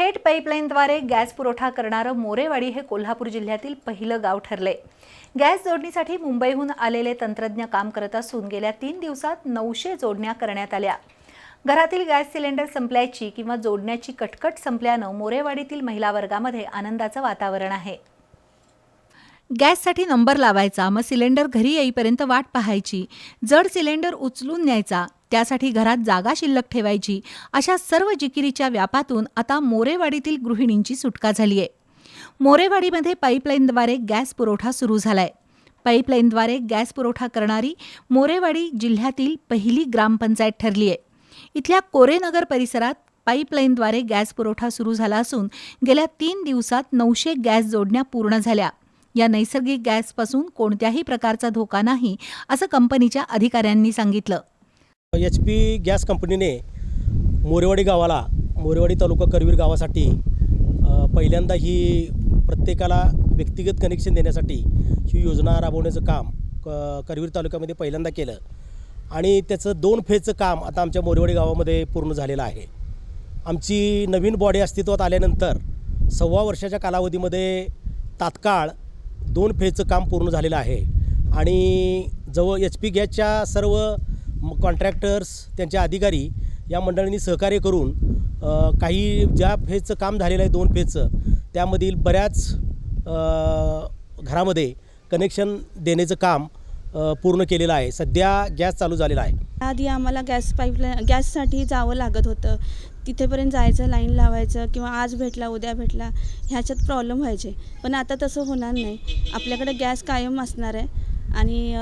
थेट पाईपलाईनद्वारे गॅस पुरवठा करणारं मोरेवाडी हे कोल्हापूर जिल्ह्यातील पहिलं गाव ठरले. गॅस जोडणीसाठी मुंबईहून आलेले तंत्रज्ञ काम करत असून गेल्या तीन दिवसात नऊशे जोडण्या करण्यात आल्या. घरातील गॅस सिलेंडर संपल्याची किंवा जोडण्याची कटकट संपल्यानं मोरेवाडीतील महिला वर्गामध्ये आनंदाचं वातावरण आहे. गॅससाठी नंबर लावायचा मग सिलेंडर घरी येईपर्यंत वाट पाहायची. जड सिलेंडर उचलून न्यायचा त्यासाठी घरात जागा शिल्लक ठेवायची. अशा सर्व जिकिरीच्या व्यापातून आता मोरेवाडीतील गृहिणींची सुटका झाली आहे. मोरेवाडीमध्ये पाईपलाईनद्वारे गॅस पुरवठा सुरू झालाय. पाईपलाईनद्वारे गॅस पुरवठा करणारी मोरेवाडी जिल्ह्यातील पहिली ग्रामपंचायत ठरली आहे. इथल्या कोरेनगर परिसरात पाईपलाईनद्वारे गॅस पुरवठा सुरू झाला असून गेल्या तीन दिवसात नऊशे गॅस जोडण्या पूर्ण झाल्या. या नैसर्गिक गॅसपासून कोणत्याही प्रकारचा धोका नाही असं कंपनीच्या अधिकाऱ्यांनी सांगितलं. एच पी गॅस कंपनीने मोरेवाडी गावाला मोरेवाडी तालुका करवीर गावासाठी पहिल्यांदा ही प्रत्येकाला व्यक्तिगत कनेक्शन देण्यासाठी ही योजना राबवण्याचं काम क करवीर तालुक्यामध्ये पहिल्यांदा केलं. आणि त्याचं दोन फेजचं काम आता आमच्या मोरेवाडी गावामध्ये पूर्ण झालेलं आहे. आमची नवीन बॉडी अस्तित्वात आल्यानंतर सव्वा वर्षाच्या कालावधीमध्ये तात्काळ दोन फेजचं काम पूर्ण झालेलं आहे. आणि जवळ एच पी गॅसच्या सर्व कॉन्ट्रॅक्टर्स त्यांचे अधिकारी या मंडळींनी सहकार्य करून काही ज्या फेजचं काम झालेलं आहे दोन फेजचं त्यामधील बऱ्याच घरामध्ये कनेक्शन देण्याचं काम पूर्ण केलेलं आहे. सध्या गॅस चालू झालेला आहे. आधी आम्हाला गॅस पाईपलाईन गॅससाठी जावं लागत होतं. तिथेपर्यंत जायचं लाईन लावायचं किंवा आज भेटला उद्या भेटला ह्याच्यात प्रॉब्लेम व्हायचे. पण आता तसं होणार नाही. आपल्याकडे गॅस कायम असणार आहे आणि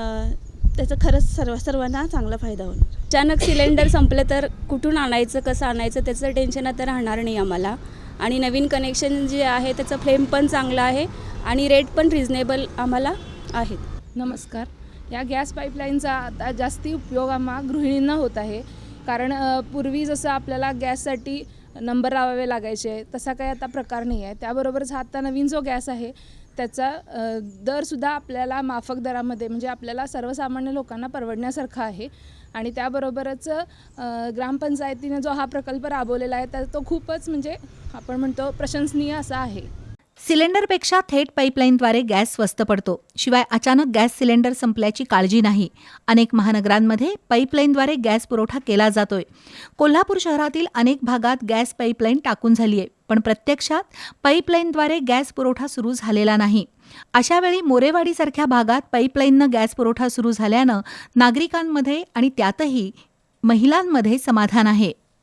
त्याचा खरंच सर्व सर्वांना चांगला फायदा होणार. अचानक सिलेंडर संपलं तर कुठून आणायचं कसं आणायचं त्याचं टेन्शन आता राहणार नाही आम्हाला. आणि नवीन कनेक्शन जे आहे त्याचं फ्लेम पण चांगला आहे आणि रेट पण रिझनेबल आम्हाला आहेत. नमस्कार. या गॅस पाईपलाईनचा आता जास्ती उपयोग आम्हा गृहिणींना होत आहे. कारण पूर्वी जसं आपल्याला गॅससाठी नंबर लावावे लागायचे तसा काही आता प्रकार नाही आहे. त्याबरोबरच हा आता नवीन जो गॅस आहे त्याचा दरसुद्धा आपल्याला माफक दरामध्ये म्हणजे आपल्याला सर्वसामान्य लोकांना परवडण्यासारखा आहे. आणि त्याबरोबरच ग्रामपंचायतीने जो हा प्रकल्प राबवलेला आहे तर तो खूपच म्हणजे आपण म्हणतो प्रशंसनीय असा आहे. सिलेंडरपेक्षा थेट पाईपलाईनद्वारे गॅस स्वस्त पडतो. शिवाय अचानक गॅस सिलेंडर संपल्याची काळजी नाही. अनेक महानगरांमध्ये पाईपलाईनद्वारे गॅस पुरवठा केला जातोय. कोल्हापूर शहरातील अनेक भागात गॅस पाईपलाईन टाकून झाली आहे पण प्रत्यक्षात पाईपलाईनद्वारे गॅस पुरवठा सुरू झालेला नाही. अशावेळी मोरेवाडीसारख्या भागात पाईपलाईननं गॅस पुरवठा सुरू झाल्यानं नागरिकांमध्ये आणि त्यातही महिलांमध्ये समाधान आहे.